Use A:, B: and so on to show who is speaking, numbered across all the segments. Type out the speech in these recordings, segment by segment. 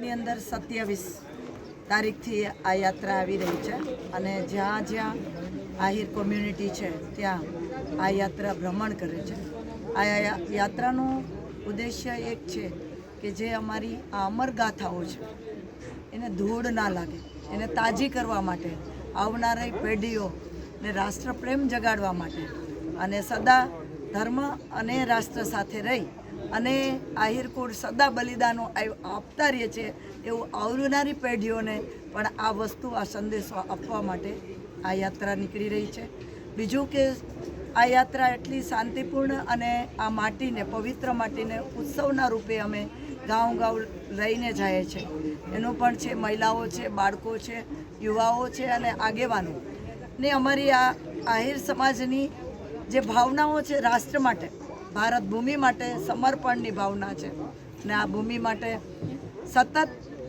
A: ગુજરાતની અંદર સત્યાવીસ તારીખથી આ યાત્રા આવી રહી છે અને જ્યાં જ્યાં આહિર કોમ્યુનિટી છે, ત્યાં આ યાત્રા ભ્રમણ કરે છે. આ યાત્રાનો ઉદ્દેશ્ય એક છે કે જે અમારી આ અમરગાથાઓ છે, એને ધૂળ ના લાગે, એને તાજી કરવા માટે, આવનારી પેઢીઓને રાષ્ટ્રપ્રેમ જગાડવા માટે અને સદા ધર્મ અને રાષ્ટ્ર સાથે રહી અને આહિરકુળ સદા બલિદાનો આપતા રહીએ છીએ એવું આવનારી પેઢીઓને પણ આ વસ્તુ, આ સંદેશો આપવા માટે આ યાત્રા નીકળી રહી છે. બીજું કે આ યાત્રા એટલી શાંતિપૂર્ણ અને આ માટીને, પવિત્ર માટીને ઉત્સવના રૂપે અમે ગાઉં ગાઉં લઈને જાય છે. એનું પણ છે, મહિલાઓ છે, બાળકો છે, યુવાઓ છે અને આગેવાનો. ને અમારી આ આહિર સમાજની જે ભાવનાઓ છે રાષ્ટ્ર માટે ભારત ભૂમિ માટે સમર્પણની ભાવના છે. ને આ ભૂમિ માટે સતત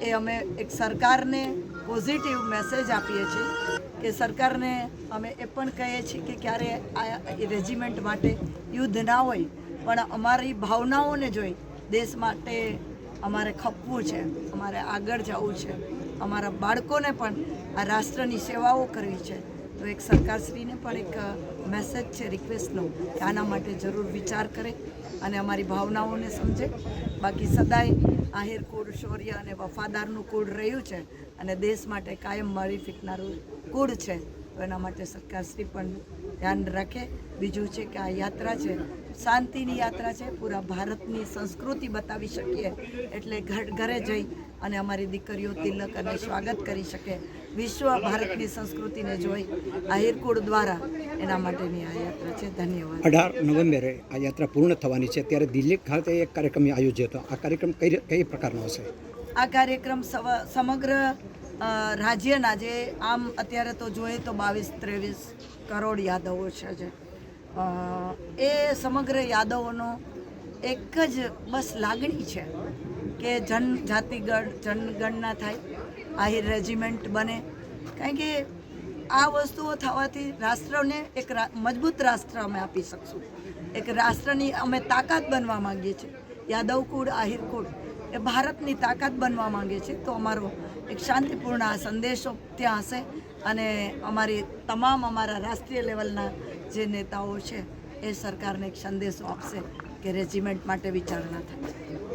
A: એ અમે એક સરકારને પોઝિટિવ મેસેજ આપીએ છીએ કે સરકારને અમે એ પણ કહીએ છીએ કે ક્યારે આ રેજિમેન્ટ માટે યુદ્ધ ના હોય, પણ અમારી ભાવનાઓને જોઈ દેશ માટે અમારે ખપવું છે, અમારે આગળ જવું છે. અમારા બાળકોને પણ આ રાષ્ટ્રની સેવાઓ કરવી છે. તો એક સરકારશ્રીને પણ એક મેસેજ છે રિક્વેસ્ટનો કે આના માટે જરૂર વિચાર કરે અને અમારી ભાવનાઓને સમજે. બાકી સદાય આહિર કુળ, શૌર્ય અને વફાદારનું કુળ રહ્યું છે અને દેશ માટે કાયમ મળી ફીટનારું કુળ છે. તો એના માટે સરકારશ્રી પણ ધ્યાન રાખે. બીજું છે કે આ યાત્રા છે શાંતિની યાત્રા છે પૂરા ભારતની સંસ્કૃતિ બતાવી શકીએ. એટલે ઘર ઘરે જઈ અને અમારી દીકરીઓ તિલક અને સ્વાગત કરી શકે. વિશ્વ ભારતની સંસ્કૃતિને જોઈ આ આહિરકુળ દ્વારા એના માટેની આ યાત્રા છે. ધન્યવાદ.
B: અઢાર નવેમ્બરે આ યાત્રા પૂર્ણ થવાની છે. ત્યારે દિલ્હી ખાતે એક કાર્યક્રમ આયોજ્યો હતો. આ કાર્યક્રમ કઈ કઈ પ્રકારનો હશે?
A: આ કાર્યક્રમ સમગ્ર રાજ્યના જે આમ અત્યારે તો જોઈએ તો બાવીસ, ત્રેવીસ કરોડ યાદવો છે જે. એ સમગ્ર યાદવોનો એક જ બસ લાગણી છે કે જન જાતિગણ, જનગણના થાય, આહિર રેજિમેન્ટ બને. કારણ કે આ વસ્તુઓ થવાથી રાષ્ટ્રને એક મજબૂત રાષ્ટ્ર અમે આપી શકશું. એક રાષ્ટ્રની અમે તાકાત બનવા માંગીએ છીએ. યાદવ કુળ આહિર કુળ એ ભારતની તાકાત બનવા માંગે છે. તો અમારો એક શાંતિપૂર્ણ આ સંદેશો ત્યાં હશે અને અમારી તમામ અમારા રાષ્ટ્રીય લેવલના જે નેતાઓ છે, એ સરકારને એક સંદેશો આપશે કે રેજિમેન્ટ માટે વિચારણા થાય.